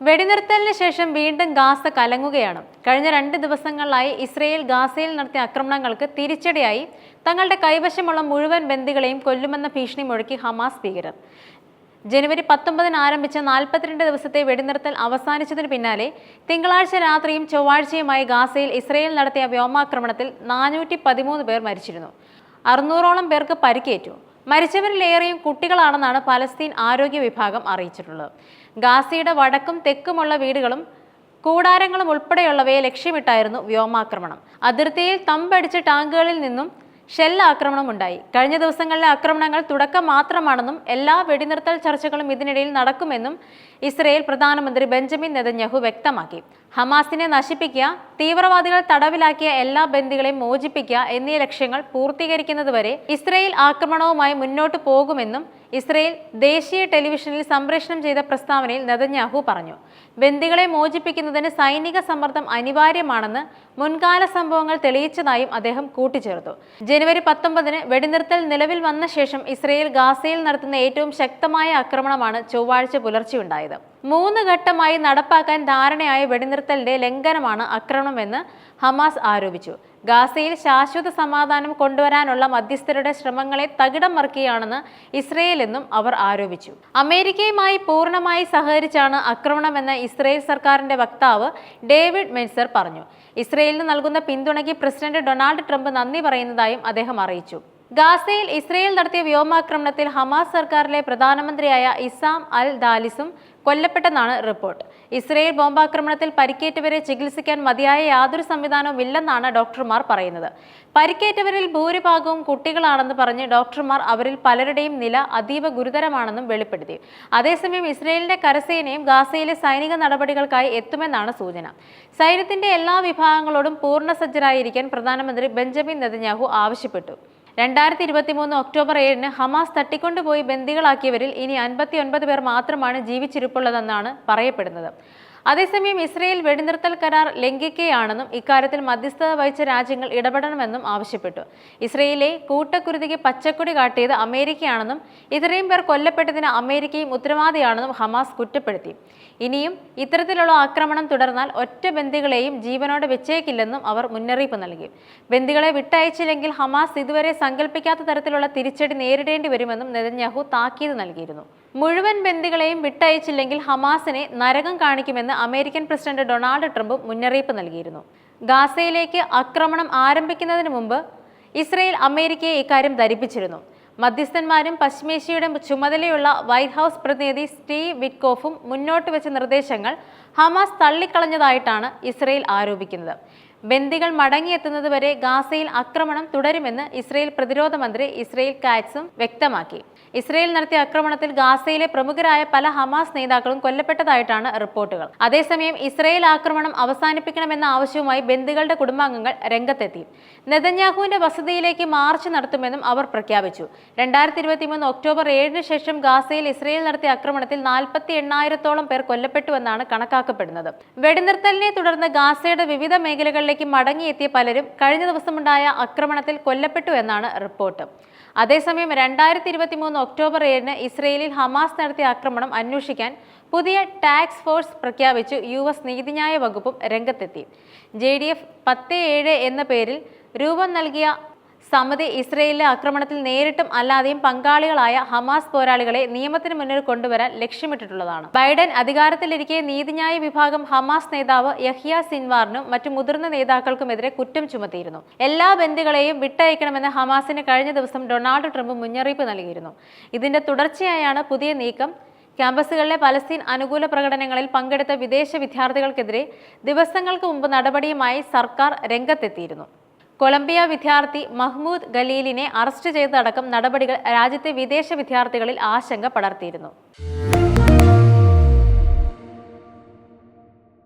വെടിനിർത്തലിന് ശേഷം വീണ്ടും ഗാസ കലങ്ങുകയാണ്. കഴിഞ്ഞ രണ്ട് ദിവസങ്ങളിലായി ഇസ്രയേൽ ഗാസയിൽ നടത്തിയ ആക്രമണങ്ങൾക്ക് തിരിച്ചടിയായി തങ്ങളുടെ കൈവശമുള്ള മുഴുവൻ ബന്ദികളെയും കൊല്ലുമെന്ന ഭീഷണി മുഴക്കി ഹമാസ് ഭീകരർ. ജനുവരി പത്തൊമ്പതിന് ആരംഭിച്ച നാൽപ്പത്തിരണ്ട് ദിവസത്തെ വെടിനിർത്തൽ അവസാനിച്ചതിന് പിന്നാലെ തിങ്കളാഴ്ച രാത്രിയും ചൊവ്വാഴ്ചയുമായി ഗാസയിൽ ഇസ്രയേൽ നടത്തിയ വ്യോമാക്രമണത്തിൽ നാനൂറ്റി പേർ മരിച്ചിരുന്നു. അറുന്നൂറോളം പേർക്ക് പരിക്കേറ്റു. മരിച്ചവരിലേറെയും കുട്ടികളാണെന്നാണ് പലസ്തീൻ ആരോഗ്യ വിഭാഗം അറിയിച്ചിട്ടുള്ളത്. ഗാസയുടെ വടക്കും തെക്കുമുള്ള വീടുകളും കൂടാരങ്ങളും ഉൾപ്പെടെയുള്ളവയെ ലക്ഷ്യമിട്ടായിരുന്നു വ്യോമാക്രമണം. അതിർത്തിയിൽ തമ്പടിച്ച ടാങ്കുകളിൽ നിന്നും ഷെൽ ആക്രമണം ഉണ്ടായി കഴിഞ്ഞ ദിവസങ്ങളിലെ ആക്രമണങ്ങൾ തുടക്കം മാത്രമാണെന്നും എല്ലാ വെടിനിർത്തൽ ചർച്ചകളും ഇതിനിടയിൽ നടക്കുമെന്നും ഇസ്രയേൽ പ്രധാനമന്ത്രി ബെഞ്ചമിൻ നെതന്യാഹു വ്യക്തമാക്കി. ഹമാസിനെ നശിപ്പിക്കുക തീവ്രവാദികൾ തടവിലാക്കിയ എല്ലാ ബന്ദികളെയും മോചിപ്പിക്കുക എന്നീ ലക്ഷ്യങ്ങൾ പൂർത്തീകരിക്കുന്നതുവരെ ഇസ്രയേൽ ആക്രമണവുമായി മുന്നോട്ടു പോകുമെന്നും ഇസ്രയേൽ ദേശീയ ടെലിവിഷനിൽ സംപ്രേഷണം ചെയ്ത പ്രസ്താവനയിൽ നെതന്യാഹു പറഞ്ഞു ബന്ദികളെ മോചിപ്പിക്കുന്നതിന് സൈനിക സമ്മർദ്ദം അനിവാര്യമാണെന്ന് മുൻകാല സംഭവങ്ങൾ തെളിയിച്ചതായും അദ്ദേഹം കൂട്ടിച്ചേർത്തു. ജനുവരി പത്തൊമ്പതിന് വെടിനിർത്തൽ നിലവിൽ വന്ന ശേഷം ഇസ്രയേൽ ഗാസയിൽ നടത്തുന്ന ഏറ്റവും ശക്തമായ ആക്രമണമാണ് ചൊവ്വാഴ്ച പുലർച്ചെയുണ്ടായത്. മൂന്ന് ഘട്ടമായി നടപ്പാക്കാൻ ധാരണയായ വെടിനിർത്തലിന്റെ ലംഘനമാണ് ആക്രമണമെന്ന് ഹമാസ് ആരോപിച്ചു. ഗാസയിൽ ശാശ്വത സമാധാനം കൊണ്ടുവരാനുള്ള മധ്യസ്ഥരുടെ ശ്രമങ്ങളെ തകിടം മറിക്കുകയാണെന്ന് ഇസ്രയേൽ എന്നും അവർ ആരോപിച്ചു. അമേരിക്കയുമായി പൂർണമായി സഹകരിച്ചാണ് ആക്രമണമെന്ന് ഇസ്രയേൽ സർക്കാരിന്റെ വക്താവ് ഡേവിഡ് മെൻസർ പറഞ്ഞു. ഇസ്രയേലിന് നൽകുന്ന പിന്തുണയ്ക്ക് പ്രസിഡന്റ് ഡൊണാൾഡ് ട്രംപ് നന്ദി പറയുന്നതായും അദ്ദേഹം അറിയിച്ചു. ഗാസയിൽ ഇസ്രയേൽ നടത്തിയ വ്യോമാക്രമണത്തിൽ ഹമാസ് സർക്കാരിലെ പ്രധാനമന്ത്രിയായ ഇസാം അൽ ദാലിസും കൊല്ലപ്പെട്ടെന്നാണ് റിപ്പോർട്ട്. ഇസ്രയേൽ ബോംബാക്രമണത്തിൽ പരിക്കേറ്റവരെ ചികിത്സിക്കാൻ മതിയായ യാതൊരു സംവിധാനവും ഇല്ലെന്നാണ് ഡോക്ടർമാർ പറയുന്നത്. പരിക്കേറ്റവരിൽ ഭൂരിഭാഗവും കുട്ടികളാണെന്ന് പറഞ്ഞ് ഡോക്ടർമാർ അവരിൽ പലരുടെയും നില അതീവ ഗുരുതരമാണെന്നും വെളിപ്പെടുത്തി. അതേസമയം ഇസ്രയേലിന്റെ കരസേനയും ഗാസയിലെ സൈനിക നടപടികൾക്കായി എത്തുമെന്നാണ് സൂചന. സൈന്യത്തിന്റെ എല്ലാ വിഭാഗങ്ങളോടും പൂർണ സജ്ജരായിരിക്കാൻ പ്രധാനമന്ത്രി ബെഞ്ചമിൻ നെതന്യാഹു ആവശ്യപ്പെട്ടു. രണ്ടായിരത്തി ഇരുപത്തി മൂന്ന് ഒക്ടോബർ ഏഴിന് ഹമാസ് തട്ടിക്കൊണ്ടുപോയി ബന്ദികളാക്കിയവരിൽ ഇനി അൻപത്തി ഒൻപത് പേർ മാത്രമാണ് ജീവിച്ചിരിപ്പുള്ളതെന്നാണ് പറയപ്പെടുന്നത്. അതേസമയം ഇസ്രയേൽ വെടിനിർത്തൽ കരാർ ലംഘിക്കുകയാണെന്നും ഇക്കാര്യത്തിൽ മധ്യസ്ഥത വഹിച്ച രാജ്യങ്ങൾ ഇടപെടണമെന്നും ആവശ്യപ്പെട്ടു. ഇസ്രയേലെ കൂട്ടക്കുരുതിക്ക് പച്ചക്കൊടി കാട്ടിയത് അമേരിക്കയാണെന്നും ഇത്രയും പേർ കൊല്ലപ്പെട്ടതിന് അമേരിക്കയും ഉത്തരവാദിയാണെന്നും ഹമാസ് കുറ്റപ്പെടുത്തി. ഇനിയും ഇത്തരത്തിലുള്ള ആക്രമണം തുടർന്നാൽ ഒറ്റ ബന്ദികളെയും ജീവനോടെ വെച്ചേക്കില്ലെന്നും അവർ മുന്നറിയിപ്പ് നൽകി. ബന്ദികളെ വിട്ടയച്ചില്ലെങ്കിൽ ഹമാസ് ഇതുവരെ സങ്കല്പിക്കാത്ത തരത്തിലുള്ള തിരിച്ചടി നേരിടേണ്ടി വരുമെന്നും നെതന്യാഹു താക്കീത് നൽകിയിരുന്നു. മുഴുവൻ ബന്ദികളെയും വിട്ടയച്ചില്ലെങ്കിൽ ഹമാസിനെ നരകം കാണിക്കുമെന്ന് അമേരിക്കൻ പ്രസിഡന്റ് ഡൊണാൾഡ് ട്രംപ് മുന്നറിയിപ്പ് നൽകിയിരുന്നു. ഗാസയിലേക്ക് ആക്രമണം ആരംഭിക്കുന്നതിന് മുമ്പ് ഇസ്രയേൽ അമേരിക്കയെ ഇക്കാര്യം ധരിപ്പിച്ചിരുന്നു. മധ്യസ്ഥന്മാരും പശ്ചിമേഷ്യയുടെ ചുമതലയുള്ള വൈറ്റ് ഹൗസ് പ്രതിനിധി സ്റ്റീവ് വിറ്റ്കോഫും മുന്നോട്ട് വെച്ച നിർദ്ദേശങ്ങൾ ഹമാസ് തള്ളിക്കളഞ്ഞതായിട്ടാണ് ഇസ്രയേൽ ആരോപിക്കുന്നത്. ബന്ദികൾ മടങ്ങിയെത്തുന്നതുവരെ ഗാസയിൽ ആക്രമണം തുടരുമെന്ന് ഇസ്രയേൽ പ്രതിരോധ മന്ത്രി ഇസ്രയേൽ കാറ്റ്സും വ്യക്തമാക്കി. ഇസ്രയേൽ നടത്തിയ ആക്രമണത്തിൽ ഗാസയിലെ പ്രമുഖരായ പല ഹമാസ് നേതാക്കളും കൊല്ലപ്പെട്ടതായിട്ടാണ് റിപ്പോർട്ടുകൾ. അതേസമയം ഇസ്രയേൽ ആക്രമണം അവസാനിപ്പിക്കണമെന്ന ആവശ്യവുമായി ബന്ദികളുടെ കുടുംബാംഗങ്ങൾ രംഗത്തെത്തി. നെതന്യാഹുവിന്റെ വസതിയിലേക്ക് മാർച്ച് നടത്തുമെന്നും അവർ പ്രഖ്യാപിച്ചു. രണ്ടായിരത്തി ഇരുപത്തിമൂന്ന് ഒക്ടോബർ ഏഴിന് ശേഷം ഗാസയിൽ ഇസ്രയേൽ നടത്തിയ ആക്രമണത്തിൽ നാൽപ്പത്തി എണ്ണായിരത്തോളം പേർ കൊല്ലപ്പെട്ടുവെന്നാണ് കണക്കാക്കപ്പെടുന്നത്. വെടിനിർത്തലിനെ തുടർന്ന് ഗാസയുടെ വിവിധ മേഖലകളിലേക്ക് മടങ്ങിയെത്തിയ പലരും കഴിഞ്ഞ ദിവസമുണ്ടായ ആക്രമണത്തിൽ കൊല്ലപ്പെട്ടു എന്നാണ് റിപ്പോർട്ട്. അതേസമയം രണ്ടായിരത്തി ഇരുപത്തി മൂന്ന് ഒക്ടോബർ ഏഴിന് ഇസ്രയേലിൽ ഹമാസ് നടത്തിയ ആക്രമണം അന്വേഷിക്കാൻ പുതിയ ടാക്സ് ഫോഴ്സ് പ്രഖ്യാപിച്ചു യു എസ് നീതിന്യായ വകുപ്പും രംഗത്തെത്തി. ജെ ഡി എഫ് പത്ത് ഏഴ് എന്ന പേരിൽ രൂപം നൽകിയ സമിതി ഇസ്രയേലിലെ ആക്രമണത്തിൽ നേരിട്ടും അല്ലാതെയും പങ്കാളികളായ ഹമാസ് പോരാളികളെ നിയമത്തിന് മുന്നിൽ കൊണ്ടുവരാൻ ലക്ഷ്യമിട്ടിട്ടുള്ളതാണ്. ബൈഡൻ അധികാരത്തിലിരിക്കെ നീതിന്യായ വിഭാഗം ഹമാസ് നേതാവ് യഹിയ സിൻവാറിനും മറ്റു മുതിർന്ന നേതാക്കൾക്കുമെതിരെ കുറ്റം ചുമത്തിയിരുന്നു. എല്ലാ ബന്ധുക്കളെയും വിട്ടയക്കണമെന്ന് ഹമാസിന് കഴിഞ്ഞ ദിവസം ഡൊണാൾഡ് ട്രംപ് മുന്നറിയിപ്പ് നൽകിയിരുന്നു. ഇതിന്റെ തുടർച്ചയായാണ് പുതിയ നീക്കം. ക്യാമ്പസുകളിലെ പലസ്തീൻ അനുകൂല പ്രകടനങ്ങളിൽ പങ്കെടുത്ത വിദേശ വിദ്യാർത്ഥികൾക്കെതിരെ ദിവസങ്ങൾക്ക് മുമ്പ് നടപടിയുമായി സർക്കാർ രംഗത്തെത്തിയിരുന്നു. കൊളംബിയ വിദ്യാർത്ഥി മഹ്മൂദ് ഖലീലിനെ അറസ്റ്റ് ചെയ്തതടക്കം നടപടികൾ രാജ്യത്തെ വിദേശ വിദ്യാർത്ഥികളിൽ ആശങ്ക പടർത്തിയിരുന്നു.